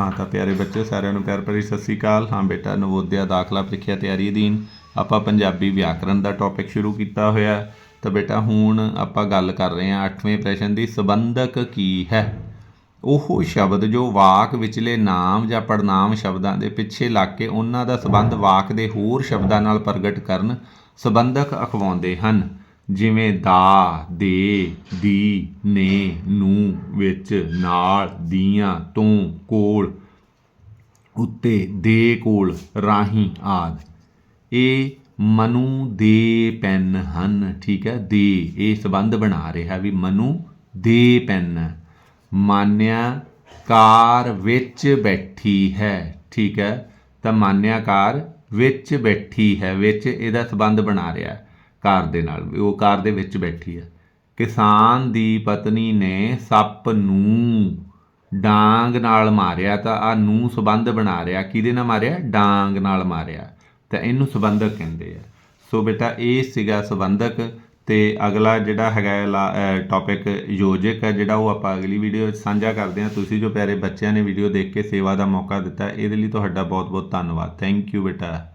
ਹਾਂ, ਤਾਂ ਪਿਆਰੇ ਬੱਚੇ, ਸਾਰਿਆਂ ਨੂੰ ਪਿਆਰ ਭਰੀ ਸਤਿ ਸ੍ਰੀ ਅਕਾਲ। ਹਾਂ ਬੇਟਾ, ਨਵੋਦਿਆ ਦਾਖਲਾ ਪ੍ਰੀਖਿਆ ਤਿਆਰੀ ਅਧੀਨ ਆਪਾਂ ਪੰਜਾਬੀ ਵਿਆਕਰਣ ਦਾ ਟੌਪਿਕ ਸ਼ੁਰੂ ਕੀਤਾ ਹੋਇਆ ਤਾਂ ਬੇਟਾ, ਹੁਣ ਆਪਾਂ ਗੱਲ ਕਰ ਰਹੇ ਹਾਂ 8ਵੇਂ ਪ੍ਰਸ਼ਨ ਦੀ, ਸੰਬੰਧਕ ਕੀ ਹੈ? ਉਹ ਸ਼ਬਦ ਜੋ ਵਾਕ ਵਿਚਲੇ ਨਾਮ ਜਾਂ ਪੜਨਾਮ ਸ਼ਬਦਾਂ ਦੇ ਪਿੱਛੇ ਲੱਗ ਕੇ ਉਹਨਾਂ ਦਾ ਸੰਬੰਧ ਵਾਕ ਦੇ ਹੋਰ ਸ਼ਬਦਾਂ ਨਾਲ ਪ੍ਰਗਟ ਕਰਨ ਸੰਬੰਧਕ ਅਖਵਾਉਂਦੇ ਹਨ। ਜਿਵੇਂ ਦਾ, ਦੇ, ਦੀ, ਨੇ, ਨੂੰ, ਵਿੱਚ, ਨਾਲ, ਦੀਆਂ, ਤੋਂ, ਕੋਲ, ਉੱਤੇ, ਦੇ, ਕੋਲ, ਰਾਹੀਂ ਆਦ। ਇਹ ਮਨੂ, ਦੇ, ਪੈਨ ਹਨ, ਠੀਕ ਹੈ? ਦੇ, ਇਹ ਸੰਬੰਧ ਬਣਾ ਰਿਹਾ ਵੀ ਮਨੂ, ਦੇ, ਪੈਨ। ਮਾਨਿਆ ਕਾਰ ਵਿੱਚ ਬੈਠੀ ਹੈ, ਠੀਕ ਹੈ? ਤਾਂ ਮਾਨਿਆ ਕਾਰ ਵਿੱਚ ਬੈਠੀ ਹੈ, ਵਿੱਚ ਇਹਦਾ ਸੰਬੰਧ ਬਣਾ ਰਿਹਾ। ਹੈ ਕਾਰ ਦੇ ਨਾਲ, ਵੀ ਉਹ ਕਾਰ ਦੇ ਵਿੱਚ ਬੈਠੀ ਆ। ਕਿਸਾਨ ਦੀ ਪਤਨੀ ਨੇ ਸੱਪ ਨੂੰ ਡਾਂਗ ਨਾਲ ਮਾਰਿਆ ਤਾਂ ਆ ਨੂੰ ਸੰਬੰਧ ਬਣਾ ਰਿਹਾ। ਕਿਹਦੇ ਨਾਲ ਮਾਰਿਆ? ਡਾਂਗ ਨਾਲ ਮਾਰਿਆ। ਤਾਂ ਇਹਨੂੰ ਸੰਬੰਧਕ ਕਹਿੰਦੇ ਆ। ਸੋ ਬੇਟਾ, ਇਹ ਸੀਗਾ ਸੰਬੰਧਕ ਤੇ ਅਗਲਾ ਜਿਹੜਾ ਹੈਗਾ ਟੌਪਿਕ ਯੋਜਕ ਹੈ ਜਿਹੜਾ ਉਹ ਆਪਾਂ ਅਗਲੀ ਵੀਡੀਓ ਵਿੱਚ ਸਾਂਝਾ ਕਰਦੇ ਹਾਂ। ਤੁਸੀਂ ਜੋ ਪਿਆਰੇ ਬੱਚਿਆਂ ਨੇ ਵੀਡੀਓ ਦੇਖ ਕੇ ਸੇਵਾ ਦਾ ਮੌਕਾ ਦਿੱਤਾ, ਇਹਦੇ ਲਈ ਤੁਹਾਡਾ ਬਹੁਤ ਬਹੁਤ ਧੰਨਵਾਦ। ਥੈਂਕ ਯੂ ਬੇਟਾ।